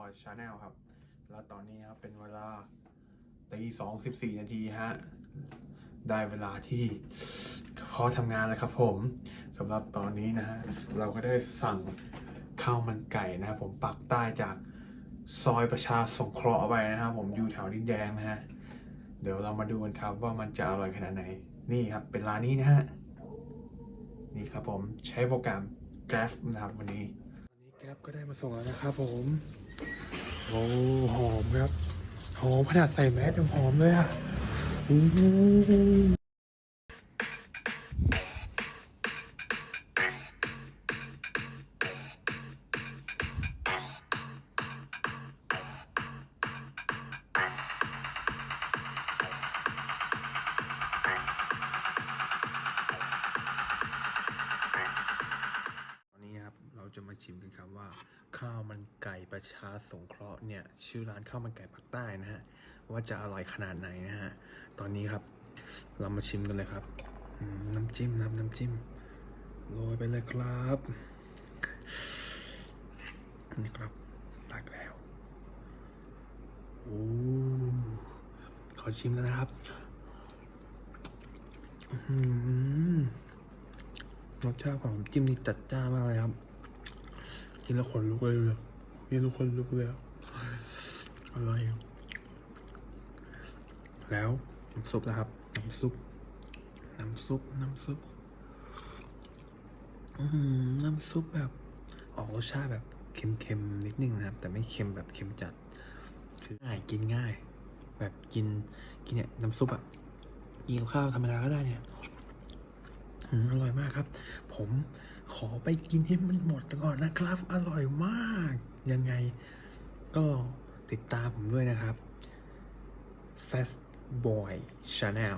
อยชาแนลครับ แล้วตอนนี้ครับเป็นเวลาตีสองสิบสี่นาทีฮะ ได้เวลาที่พอทำงานแล้วครับผมสำหรับตอนนี้นะฮะ เราก็ได้สั่งข้าวมันไก่นะครับผมปักใต้จากซอยประชาสงเคราะห์ไปนะครับผมอยู่แถวดินแดงนะฮะ เดี๋ยวเรามาดูกันครับว่ามันจะอร่อยขนาดไหน นี่ครับเป็นร้านนี้นะฮะ นี่ครับผมใช้โปรแกรม Grab นะครับวันนี้ วันนี้ Grab ก็ได้มาส่งแล้วนะครับผมโอ้หอมครับหอมขนาดใส่แมสยังหอมเลยอะอู้หูตอ จะมาชิมกันครับว่า ข้าวมันไก่ประชาสงเคราะห์เนี่ยชื่อร้านข้าวมันไก่ปักใต้นะฮะว่าจะอร่อยขนาดไหนนะฮะตอนนี้ครับเรามาชิมกันเลยครับ น้ำจิ้มน้ำน้ำจิ้มโรยไปเลยครับนี่ครับตักแล้วโอ้ขอชิมแล้วนะครับรสชาติของจิ้มนี่จัดจ้านมากเลยครับ กินแล้วขนลุกเลยอะกินแล้วขนลุกเลยอะอร่อยแล้วน้ำซุปนะครับ น้ำซุป น้ำซุป น้ำซุปอืมน้ำซุปแบบออกรสชาติแบบเค็มๆนิดนึงนะครับ แต่ไม่เค็มแบบเค็มจัด คือง่ายกินง่าย แบบกินกินเนี่ยน้ำซุปอะกินกับข้าวธรรมดาก็ได้เนี่ยอร่อยมากครับ ผม ขอไปกินให้มันหมดก่อนนะครับ อร่อยมาก ยังไงก็ติดตามผมด้วยนะครับ Fast Boy Channel